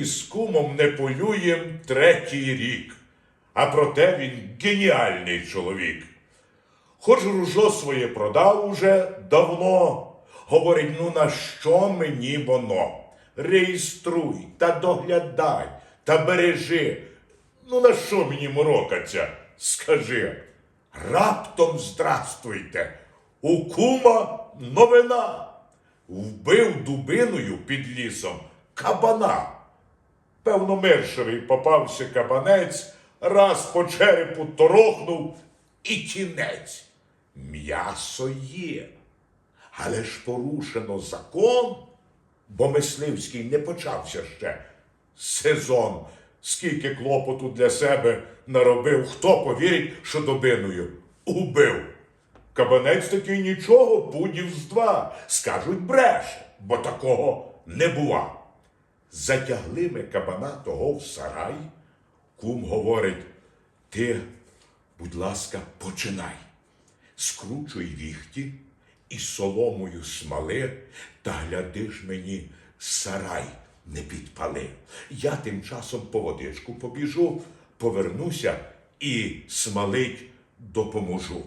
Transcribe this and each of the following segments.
із кумом не полюєм третій рік. А проте він геніальний чоловік. Хоч ружо своє продав уже давно. Говорить, ну на що мені воно? Реєструй та доглядай та бережи. Ну на що мені морокаться? Скажи. Раптом здрастуйте. У кума новина. Вбив дубиною під лісом кабана. Певно, мершевий попався кабанець, раз по черепу торохнув і кінець. М'ясо є. Але ж порушено закон, бо мисливський не почався ще сезон. Скільки клопоту для себе наробив, хто повірить, що добиною убив. Кабанець такий нічого, пудів з два. Скажуть бреше, бо такого не бува. Затягли ми кабана того в сарай. Кум говорить, ти, будь ласка, починай. Скручуй віхті і соломою смали, та гляди ж мені сарай не підпали. Я тим часом по водичку побіжу, повернуся і смалить допоможу.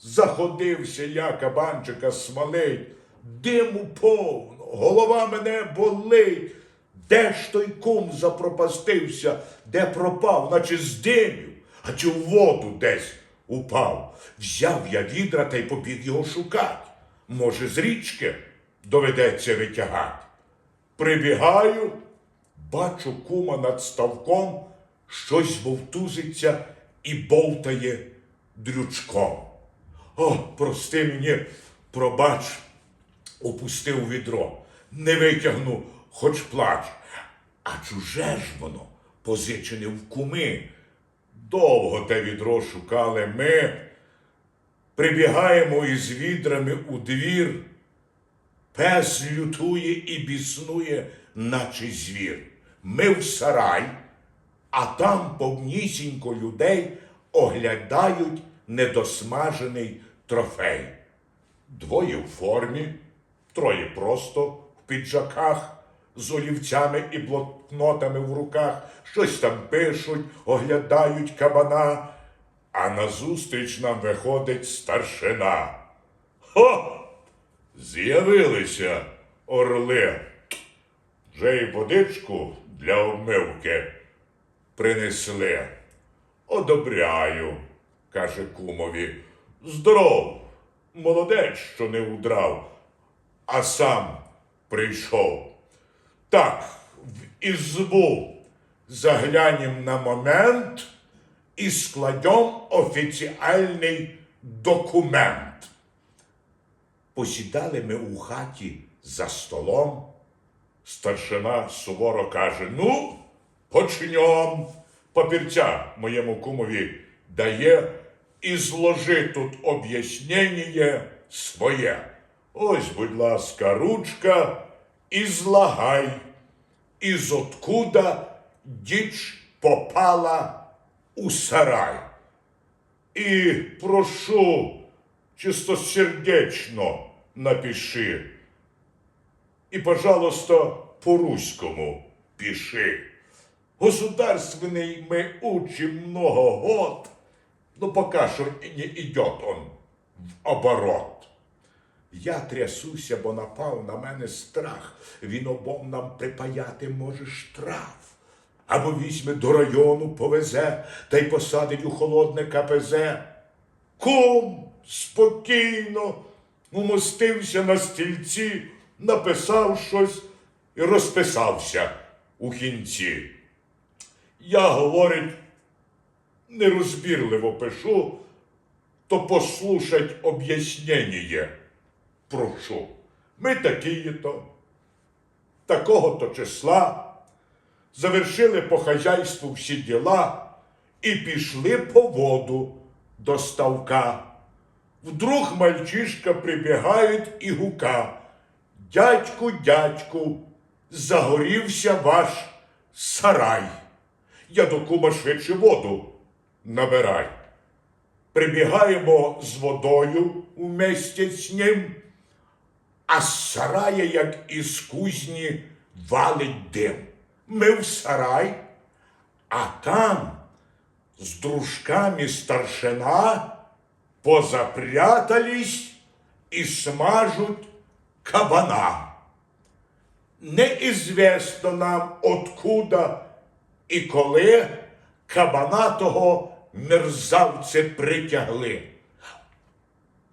Заходився я кабанчика смалить, диму повно, голова мене болить. Де ж той кум запропастився, де пропав, наче з димів, а чи в воду десь упав. Взяв я відра та й побіг його шукать. Може, з річки доведеться витягати. Прибігаю, бачу кума над ставком, щось вовтузиться і болтає дрючком. О, прости мені, пробач, опустив відро, не витягну, хоч плач. А чуже ж воно позичене в куми. Довго те відро шукали ми. Прибігаємо із відрами у двір. Пес лютує і біснує, наче звір. Ми в сарай, а там повнісінько людей оглядають недосмажений трофей. Двоє в формі, троє просто в піджаках, з олівцями і блокнотами в руках, щось там пишуть, оглядають кабана, а назустріч нам виходить старшина. Хо! З'явилися орли. Вже й водичку для обмивки принесли. Одобряю, каже кумові. Здоров, молодець, що не удрав, а сам прийшов. Так, в ізбу заглянем на момент і складем офіціальний документ. Посідали ми у хаті за столом. Старшина суворо каже: Ну, почнем. Папірця моєму кумові дає і зложи тут об'яснення своє. Ось, будь ласка, ручка і злагай, із откуда діч попала у сарай. І прошу чистосердечно напиши. И, пожалуйста, по-руському пиши. Государственный мы учим много год, но пока что не идет он в оборот. Я трясуся, бо напав на мене страх. Він обом нам припаяти може штраф. Або візьме до району, повезе та й посадить у холодне КПЗ. Кум спокійно умостився на стільці, написав щось і розписався у кінці. Я, говорить, нерозбірливо пишу, то послушать об'яснення. Прошу. Ми такі-то, такого-то числа, завершили по хазяйству всі діла і пішли по воду до ставка. Вдруг мальчишка прибігають і гука. Дядьку, дядьку, загорівся ваш сарай. Я до кума швидше воду набирай. Прибігаємо з водою вместе з ним, а з сарая, як із кузні, валить дим. мы в сарай, а там с дружками старшина позапрятались и смажут кабана. Неізвісно нам откуда і коли кабана того мерзавці притягли.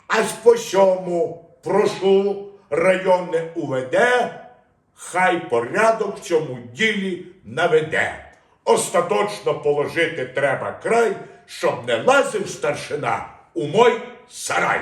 Аж по сьому прошу районне УВД, хай порядок в цьому ділі наведе. Остаточно положити треба край, щоб не лазив старшина у мой сарай.